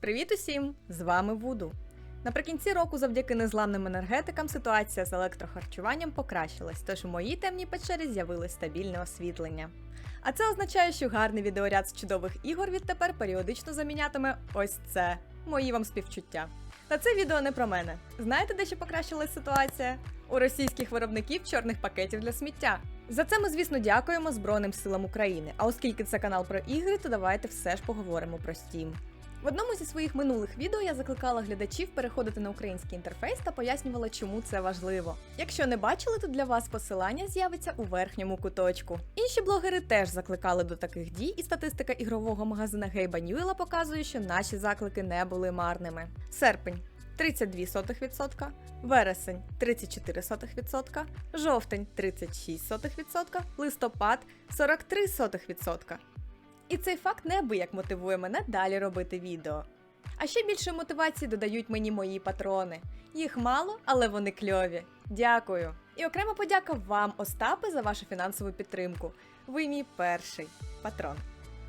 Привіт усім! З вами Вуду. Наприкінці року, завдяки незламним енергетикам, ситуація з електрохарчуванням покращилась, тож у моїй темній печері з'явилось стабільне освітлення. А це означає, що гарний відеоряд з чудових ігор відтепер періодично замінятиме ось це. Мої вам співчуття. Та це відео не про мене. Знаєте, де ще покращилась ситуація? У російських виробників чорних пакетів для сміття. За це ми, звісно, дякуємо Збройним силам України. А оскільки це канал про ігри, то давайте все ж поговоримо про Steam. В одному зі своїх минулих відео я закликала глядачів переходити на український інтерфейс та пояснювала, чому це важливо. Якщо не бачили, то для вас посилання з'явиться у верхньому куточку. Інші блогери теж закликали до таких дій, і статистика ігрового магазина Гейба Ньюела показує, що наші заклики не були марними. Серпень 32%, вересень 34%, жовтень 36%, листопад 43%. І цей факт неабияк мотивує мене далі робити відео. А ще більше мотивації додають мені мої патрони. Їх мало, але вони кльові. Дякую. І окрема подяка вам, Остапи, за вашу фінансову підтримку. Ви мій перший патрон.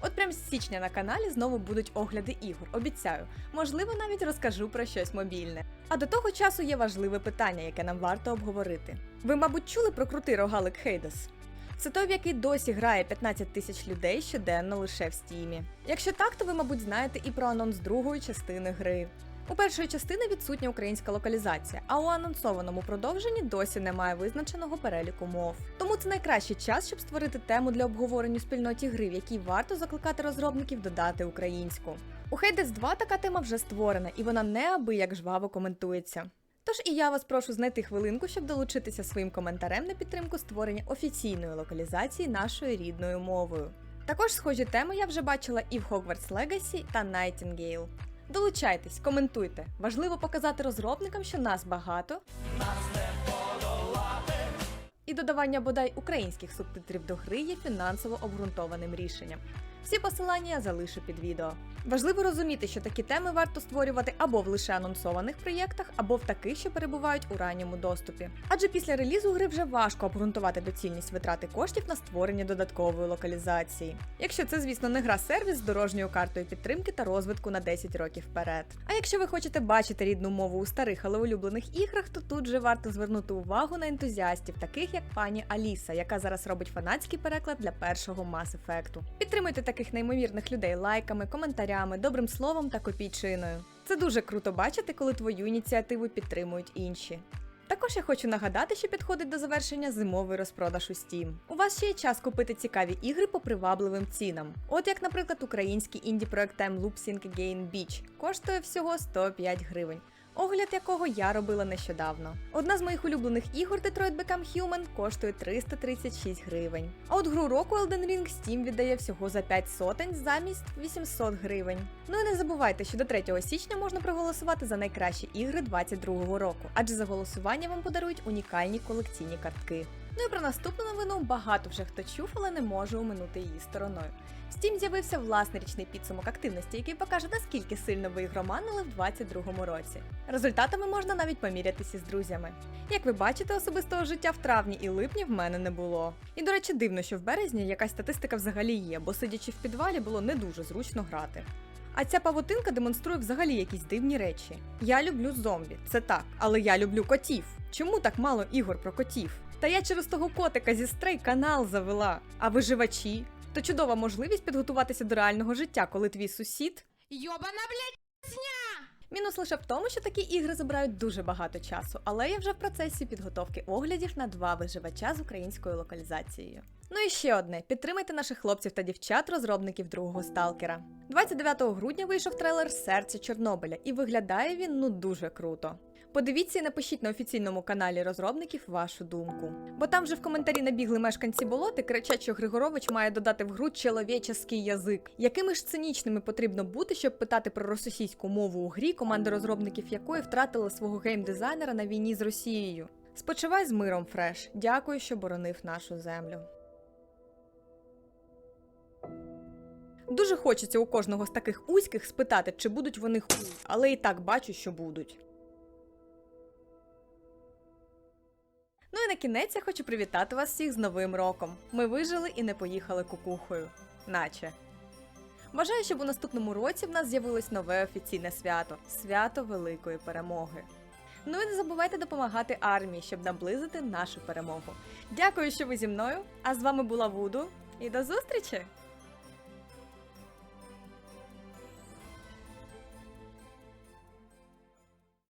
От прям з січня на каналі знову будуть огляди ігор, обіцяю. Можливо, навіть розкажу про щось мобільне. А до того часу є важливе питання, яке нам варто обговорити. Ви, мабуть, чули про крутий рогалик Хейдес? Це той, в який досі грає 15 тисяч людей щоденно лише в стімі. Якщо так, то ви, мабуть, знаєте і про анонс другої частини гри. У першої частини відсутня українська локалізація, а у анонсованому продовженні досі немає визначеного переліку мов. Тому це найкращий час, щоб створити тему для обговорення спільноті гри, в якій варто закликати розробників додати українську. У Hades 2 така тема вже створена, і вона неабияк жваво коментується. Тож і я вас прошу знайти хвилинку, щоб долучитися своїм коментарем на підтримку створення офіційної локалізації нашою рідною мовою. Також схожі теми я вже бачила і в Hogwarts Legacy та Nightingale. Долучайтесь, коментуйте. Важливо показати розробникам, що нас багато. І додавання бодай українських субтитрів до гри є фінансово обґрунтованим рішенням. Всі посилання я залишу під відео. Важливо розуміти, що такі теми варто створювати або в лише анонсованих проєктах, або в таких, що перебувають у ранньому доступі. Адже після релізу гри вже важко обґрунтувати доцільність витрати коштів на створення додаткової локалізації. Якщо це, звісно, не гра сервіс з дорожньою картою підтримки та розвитку на 10 років вперед. А якщо ви хочете бачити рідну мову у старих, але улюблених іграх, то тут же варто звернути увагу на ентузіастів, таких як пані Аліса, яка зараз робить фанатський переклад для першого Mass Effect. Підтримуйте таких неймовірних людей лайками, коментарями, добрим словом та копійчиною. Це дуже круто бачити, коли твою ініціативу підтримують інші. Також я хочу нагадати, що підходить до завершення зимовий розпродаж у Steam. У вас ще є час купити цікаві ігри по привабливим цінам. От як, наприклад, український інді-проект Time Loop Sync Again Beach коштує всього 105 гривень. Огляд якого я робила нещодавно. Одна з моїх улюблених ігор Detroit Become Human коштує 336 гривень. А от гру року Elden Ring Steam віддає всього за 5 сотень замість 800 гривень. Ну і не забувайте, що до 3 січня можна проголосувати за найкращі ігри 2022 року, адже за голосування вам подарують унікальні колекційні картки. Ну і про наступну новину багато вже хто чув, але не може оминути її стороною. В Steam з'явився власний річний підсумок активності, який покаже, наскільки сильно ви ігроманили в 2022 році. Результатами можна навіть помірятися з друзями. Як ви бачите, особистого життя в травні і липні в мене не було. І до речі, дивно, що в березні якась статистика взагалі є, бо сидячи в підвалі було не дуже зручно грати. А ця павутинка демонструє взагалі якісь дивні речі. Я люблю зомбі, це так, але я люблю котів. Чому так мало ігор про котів? Та я через того котика зі стрей канал завела. А виживачі? То чудова можливість підготуватися до реального життя, коли твій сусід. Йобана, блядь, Мінус лише в тому, що такі ігри забирають дуже багато часу, але я вже в процесі підготовки оглядів на два виживача з українською локалізацією. Ну і ще одне: підтримайте наших хлопців та дівчат, розробників другого сталкера. 29 грудня вийшов трейлер Серце Чорнобиля, і виглядає він ну дуже круто. Подивіться і напишіть на офіційному каналі розробників вашу думку. Бо там же в коментарі набігли мешканці болоти, кричать, що Григорович має додати в гру чоловіческий язик. Якими ж цинічними потрібно бути, щоб питати про російську мову у грі, команда розробників якої втратила свого геймдизайнера на війні з Росією? Спочивай з миром, Фреш. Дякую, що боронив нашу землю. Дуже хочеться у кожного з таких узьких спитати, чи будуть вони хуй, але і так бачу, що будуть. Кінець я хочу привітати вас всіх з Новим роком. Ми вижили і не поїхали кукухою. Наче. Бажаю, щоб у наступному році в нас з'явилось нове офіційне свято свято великої перемоги. Ну і не забувайте допомагати армії, щоб наблизити нашу перемогу. Дякую, що ви зі мною. А з вами була Вуду. І до зустрічі!